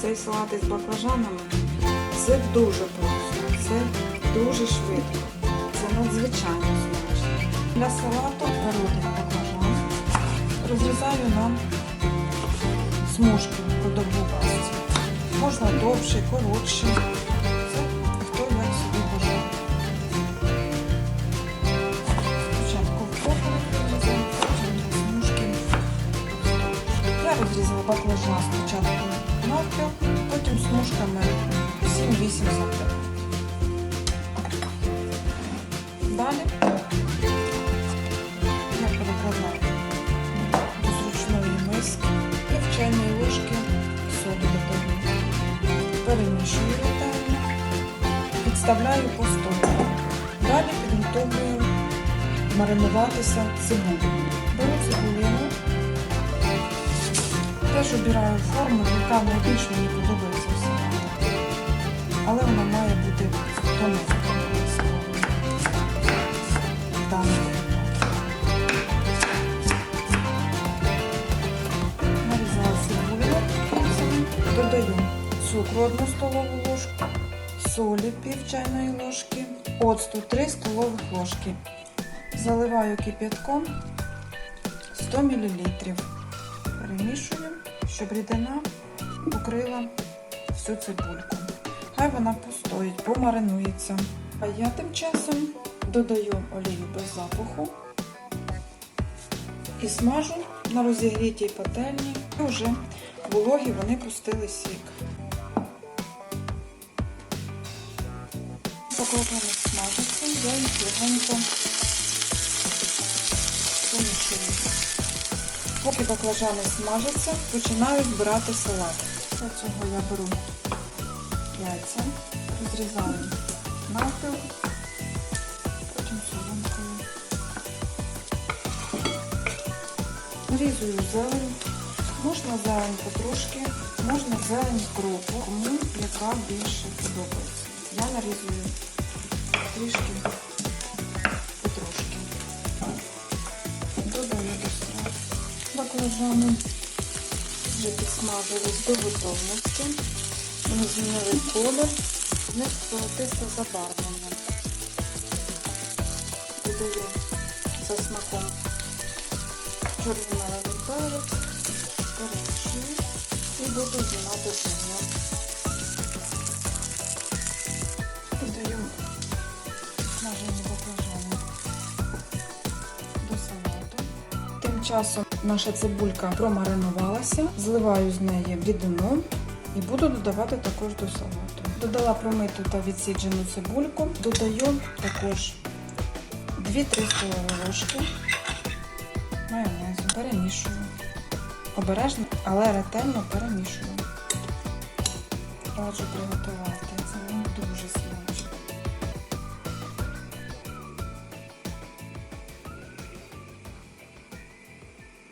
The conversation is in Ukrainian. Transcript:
цей салат із баклажанами це дуже просто, це дуже швидко, це надзвичайно смачно. Для салату беру баклажан, розрізаю на смужки подобу пасті. Можна собі бажає. Спочатку поперек розрізаю, потім на смужки. Я розрізала баклажан спочатку навпіл, потім смужками 7-8 см. Далі я перекладаю до зручної миски і в чайної ложки соду додаю. Перемішую ретельно, підставляю по столу. Далі підготовлюю маринуватися цибулю. Теж обираю форму, яка найбільше мені подобається в салаті. Але вона має бути випадку. Нарізала цибулю додаю цукру 1 столову ложку, солі пів чайної ложки, оцту 3 столових ложки. Заливаю кип'ятком 100 мл. Перемішую, щоб рідина покрила всю цибульку. Хай вона постоїть, помаринується. А я тим часом додаю олію без запаху і смажу на розігрітій пательні. І вже вологі вони пустили сік. Баклажани смажаться, я їх легенько помішую. Поки баклажани смажаться, починаю збирати салат. Для цього я беру яйця, розрізаю навпіл, потім соломкою. Нарізую зелень. Можна зелень потрошки, можна зелень кропу, кому яка більше подобається. Я нарізую трішки Баклажани вже підсмажились до готовності. Вони змінили колір, в них золотисте забарвлення. Додаю за смаком чорний мелений перець, перемішую і буду знімати вогня. Тим часом наша цибулька промаринувалася, зливаю з неї рідину і буду додавати також до салату. Додала промиту та відсіджену цибульку, додаю також 2-3 столові ложки майонезу, перемішую. Обережно, але ретельно перемішую. Раджу приготувати